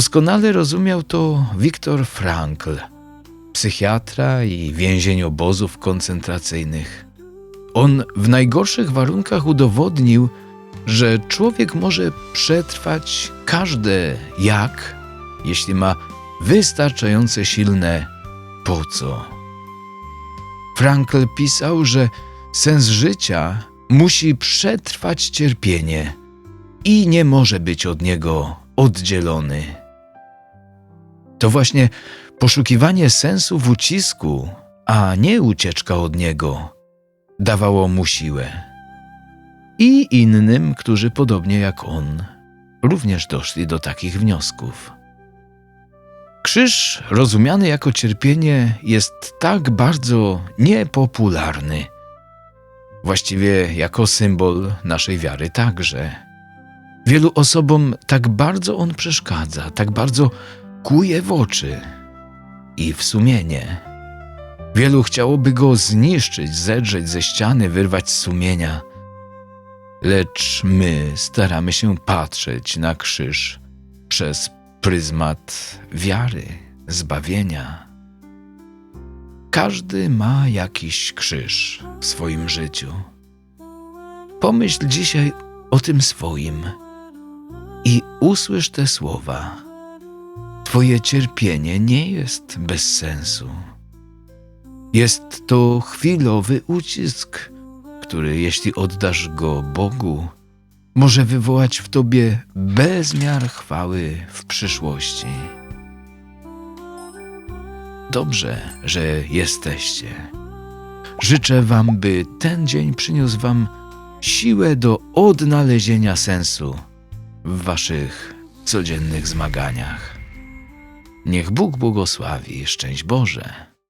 Doskonale rozumiał to Viktor Frankl, psychiatra i więzień obozów koncentracyjnych. On w najgorszych warunkach udowodnił, że człowiek może przetrwać każde jak, jeśli ma wystarczające silne po co. Frankl pisał, że sens życia musi przetrwać cierpienie i nie może być od niego oddzielony. To właśnie poszukiwanie sensu w ucisku, a nie ucieczka od niego, dawało mu siłę. I innym, którzy podobnie jak on, również doszli do takich wniosków. Krzyż, rozumiany jako cierpienie, jest tak bardzo niepopularny. Właściwie jako symbol naszej wiary także. Wielu osobom tak bardzo on przeszkadza, tak bardzo kuje w oczy i w sumienie. Wielu chciałoby go zniszczyć, zedrzeć ze ściany, wyrwać z sumienia. Lecz my staramy się patrzeć na krzyż przez pryzmat wiary, zbawienia. Każdy ma jakiś krzyż w swoim życiu. Pomyśl dzisiaj o tym swoim i usłysz te słowa. Twoje cierpienie nie jest bez sensu. Jest to chwilowy ucisk, który, jeśli oddasz go Bogu, może wywołać w tobie bezmiar chwały w przyszłości. Dobrze, że jesteście. Życzę Wam, by ten dzień przyniósł Wam siłę do odnalezienia sensu w Waszych codziennych zmaganiach. Niech Bóg błogosławi, szczęść Boże.